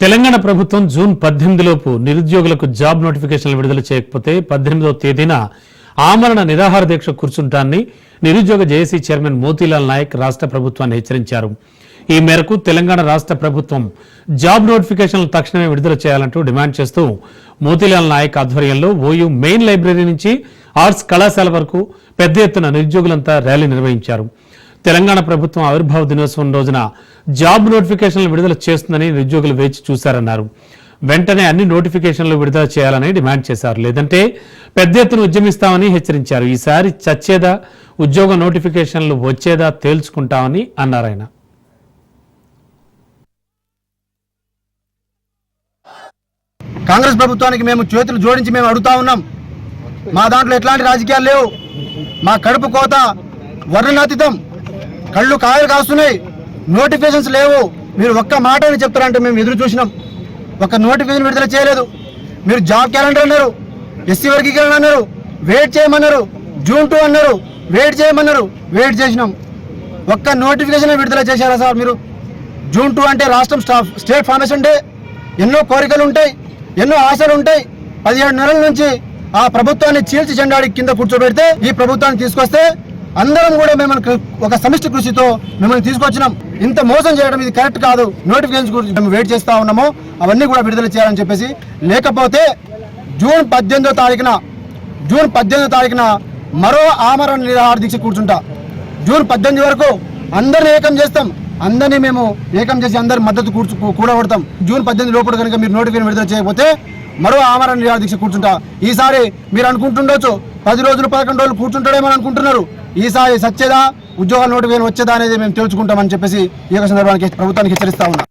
తెలంగాణ ప్రభుత్వం జూన్ పద్దెనిమిదిలోపు నిరుద్యోగులకు జాబ్ నోటిఫికేషన్లు విడుదల చేయకపోతే పద్దెనిమిదవ తేదీన ఆమరణ నిరాహార దీక్ష కూర్చుంటాన్ని నిరుద్యోగ జేఏసీ చైర్మన్ మోతీలాల్ నాయక్ రాష్ట్ర ప్రభుత్వాన్ని హెచ్చరించారు. ఈ మేరకు తెలంగాణ రాష్ట్ర ప్రభుత్వం జాబ్ నోటిఫికేషన్లు తక్షణమే విడుదల చేయాలంటూ డిమాండ్ చేస్తూ మోతీలాల్ నాయక్ ఆధ్వర్యంలో ఓయూ మెయిన్ లైబ్రరీ నుంచి ఆర్ట్స్ కళాశాల వరకు పెద్ద ఎత్తున నిరుద్యోగులంతా ర్యాలీ నిర్వహించారు. తెలంగాణ ప్రభుత్వం ఆవిర్భావ దినోత్సవం రోజున జాబ్ నోటిఫికేషన్లు విడుదల చేస్తుందని నిరుద్యోగులు వేచి చూశారన్నారు. వెంటనే అన్ని నోటిఫికేషన్లు విడుదల చేయాలని డిమాండ్ చేశారు. లేదంటే పెద్ద ఎత్తున ఉద్యమిస్తామని హెచ్చరించారు. ఈసారి చచ్చేదా ఉద్యోగ నోటిఫికేషన్లు వచ్చేదా తేల్చుకుంటామని అన్నారు ఆయన. కాంగ్రెస్ ప్రభుత్వానికి మేము చేతులు జోడించి మేము అడుగుతా ఉన్నాం. మా దాంట్లో ఎట్లాంటి రాజకీయాలు లేవు. మా కడుపు కోత వర్ణనాతీతం. కళ్ళు కాయలు కాస్తున్నాయి. నోటిఫికేషన్స్ లేవు. మీరు ఒక్క మాట అని చెప్తారంటే మేము ఎదురు చూసినాం. ఒక నోటిఫికేషన్ విడుదల చేయలేదు. మీరు జాబ్ క్యాలెండర్ అన్నారు. ఎస్సీ వర్గీకరణ అన్నారు. వెయిట్ చేయమన్నారు. జూన్ టూ అన్నారు. వెయిట్ చేయమన్నారు. వెయిట్ చేసినాం. ఒక్క నోటిఫికేషన్ విడుదల చేశారా సార్ మీరు? జూన్ టూ అంటే రాష్ట్రం స్టాఫ్ స్టేట్ ఫార్మేషన్ డే. ఎన్నో కోరికలు ఉంటాయి. ఎన్నో ఆశలు ఉంటాయి. పదిహేడు నెలల నుంచి ఆ ప్రభుత్వాన్ని చీల్చి చెండాడి కింద కూర్చోబెడితే ఈ ప్రభుత్వాన్ని తీసుకొస్తే అందరం కూడా మిమ్మల్ని ఒక సమిష్టి కృషితో మిమ్మల్ని తీసుకొచ్చినాం. ఇంత మోసం చేయడం ఇది కరెక్ట్ కాదు. నోటిఫికేషన్ గురించి మేము వెయిట్ చేస్తా ఉన్నాము. అవన్నీ కూడా విడుదల చేయాలని చెప్పేసి. లేకపోతే జూన్ పద్దెనిమిదో తారీఖున జూన్ పద్దెనిమిదో తారీఖున మరో ఆమరణ నిరాహార దీక్ష కూర్చుంటా. జూన్ పద్దెనిమిది వరకు అందరిని ఏకం చేస్తాం. అందరినీ మేము ఏకం చేసి అందరి మద్దతు కూర్చు కూడగొడతాం. జూన్ పద్దెనిమిది లోపల కనుక మీరు నోటిఫికేషన్ విడుదల చేయకపోతే మరో ఆమరణ నిరాహార దీక్ష కూర్చుంటా. ఈసారి మీరు అనుకుంటుండొచ్చు పది రోజులు పదకొండు రోజులు కూర్చుంటాడేమో అనుకుంటున్నారు. ఈసారి సచ్చేదా? ఉద్యోగాల నోటిఫికేషన్ వచ్చేదా అనేది మేము తెలుసుకుంటామని చెప్పేసి ఈ యొక్క సందర్భానికి ప్రభుత్వానికి హెచ్చరిస్తా ఉన్నాం.